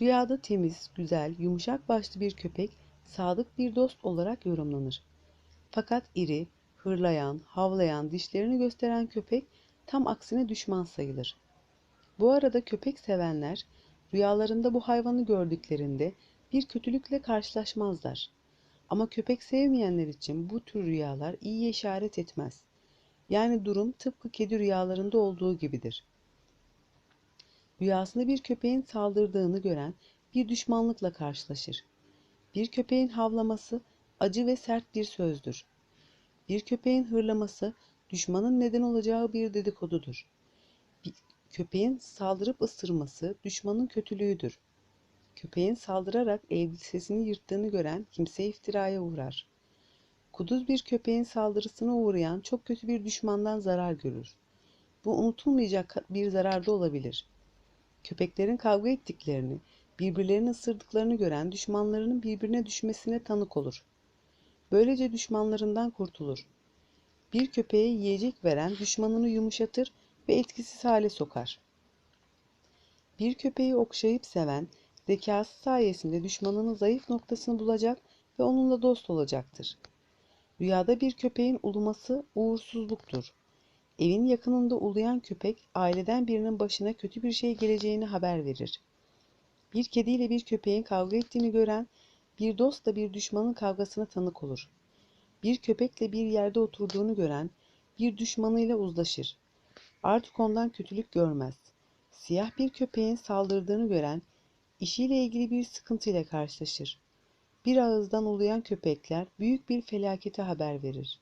Rüyada temiz, güzel, yumuşak başlı bir köpek sadık bir dost olarak yorumlanır. Fakat iri, hırlayan, havlayan, dişlerini gösteren köpek tam aksine düşman sayılır. Bu arada köpek sevenler rüyalarında bu hayvanı gördüklerinde bir kötülükle karşılaşmazlar. Ama köpek sevmeyenler için bu tür rüyalar iyiye işaret etmez. Yani durum tıpkı kedi rüyalarında olduğu gibidir. Rüyasında bir köpeğin saldırdığını gören bir düşmanlıkla karşılaşır. Bir köpeğin havlaması acı ve sert bir sözdür. Bir köpeğin hırlaması düşmanın neden olacağı bir dedikodudur. Bir köpeğin saldırıp ısırması düşmanın kötülüğüdür. Köpeğin saldırarak elbisesini yırttığını gören kimse iftiraya uğrar. Kuduz bir köpeğin saldırısına uğrayan çok kötü bir düşmandan zarar görür. Bu unutulmayacak bir zarar da olabilir. Köpeklerin kavga ettiklerini, birbirlerini ısırdıklarını gören düşmanlarının birbirine düşmesine tanık olur. Böylece düşmanlarından kurtulur. Bir köpeğe yiyecek veren düşmanını yumuşatır ve etkisiz hale sokar. Bir köpeği okşayıp seven, zekası sayesinde düşmanının zayıf noktasını bulacak ve onunla dost olacaktır. Rüyada bir köpeğin uluması uğursuzluktur. Evin yakınında uluyan köpek aileden birinin başına kötü bir şey geleceğini haber verir. Bir kediyle bir köpeğin kavga ettiğini gören bir dostla bir düşmanın kavgasına tanık olur. Bir köpekle bir yerde oturduğunu gören bir düşmanıyla uzlaşır. Artık ondan kötülük görmez. Siyah bir köpeğin saldırdığını gören işiyle ilgili bir sıkıntıyla karşılaşır. Bir ağızdan uluyan köpekler büyük bir felakete haber verir.